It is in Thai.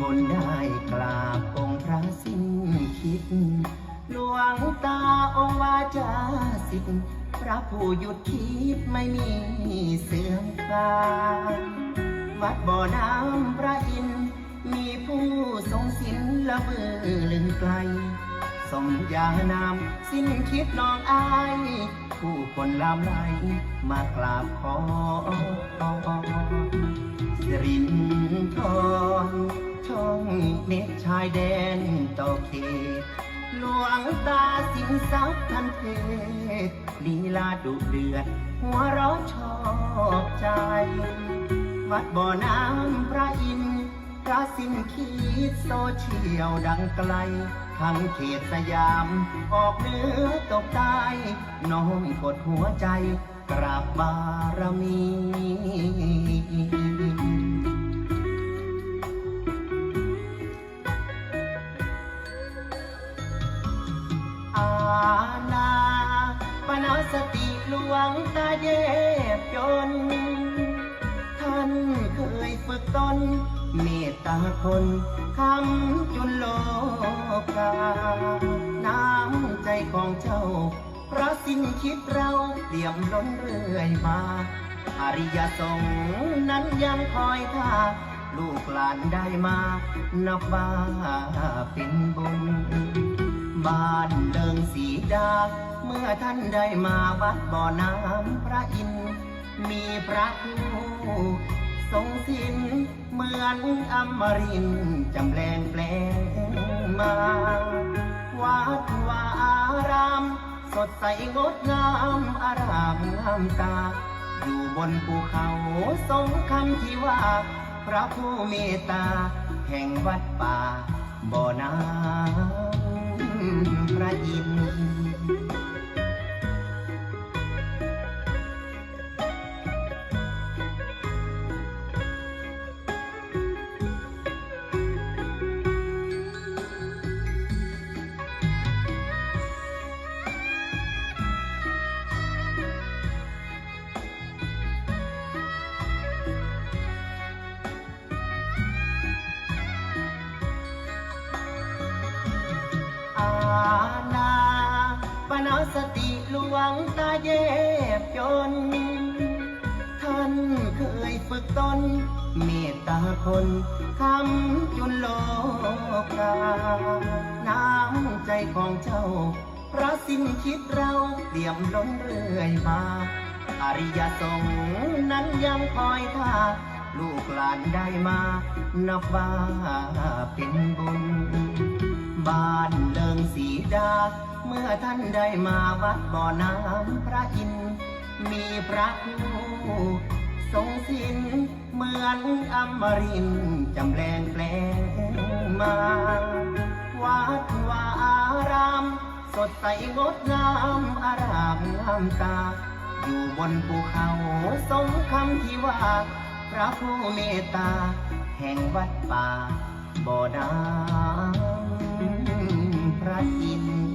ได้กราบองค์พระสิ้นคิด หลวงตาองค์วาจาสิทธิ์พระผู้หยุดคิดไม่มีเสื่อมคลายวัดบ่อน้ำพระอินทร์มีผู้ทรงศิลละเบือลึงไกลสมญานามสิ้นคิดน้องอาย ผู้คนลามไหลมากราบขอสิรินทร ช่องเน็ตชายแดนต่อเขตหลวงตาสินทรัพย์ทันเพศลีลาดุเดือด หัวเร้อชอบใจ วัดบ่อน้ำพระอินทร์พระสินคิดโซเชียลดังไกล ทั้งเขตสยาม ออกเหนือตกใต้น้องกดหัวใจ กราบบารมี วงตาเย็บจน ท่านเคยฝึกตน เมตตาคนคำจุนโลกา น้ำใจของเจ้า พระสิ้นคิดเราเปี่ยมล้นเรื่อยมา อริยสงฆ์นั้นยังคอยท่า ลูกหลานได้มา นับว่าเป็นบุญ บ้านเดิงสีดา เมื่อท่านได้มาวัดบ่อน้ำพระอินทร์มีพระผู้ทรงสินเหมือนอมรินทร์จำแรงแปลงมาวัดวาอาราม สดใสงดงามอารามงามตา อยู่บนภูเขาสงคำที่ว่า พระผู้เมตตา แห่งวัดป่าบ่อน้ำพระอินทร์ อาณาปนาสติหลวงตาเย็บจนท่านเคยฝึกตน เมตตาคนคำจุนโลกา น้ำใจของเจ้า พระสิ้นคิดเราเปี่ยมล้นเรื่อยมา อริยสงฆ์นั้นยังคอยท่าลูกหลานได้มา นับว่าเป็นบุญ บ้าน สีดา เมื่อท่านได้มาวัดบ่อน้ำพระอินทร์มีพระผู้ทรงสินเหมือนอมรินจำแรงแปลงมา วัดวาอาราม สดใสงดงามอารามงามตา อยู่บนภูเขาสมคำที่ว่า พระผู้เมตตา แห่งวัดป่าบ่อน้ำ i Rahim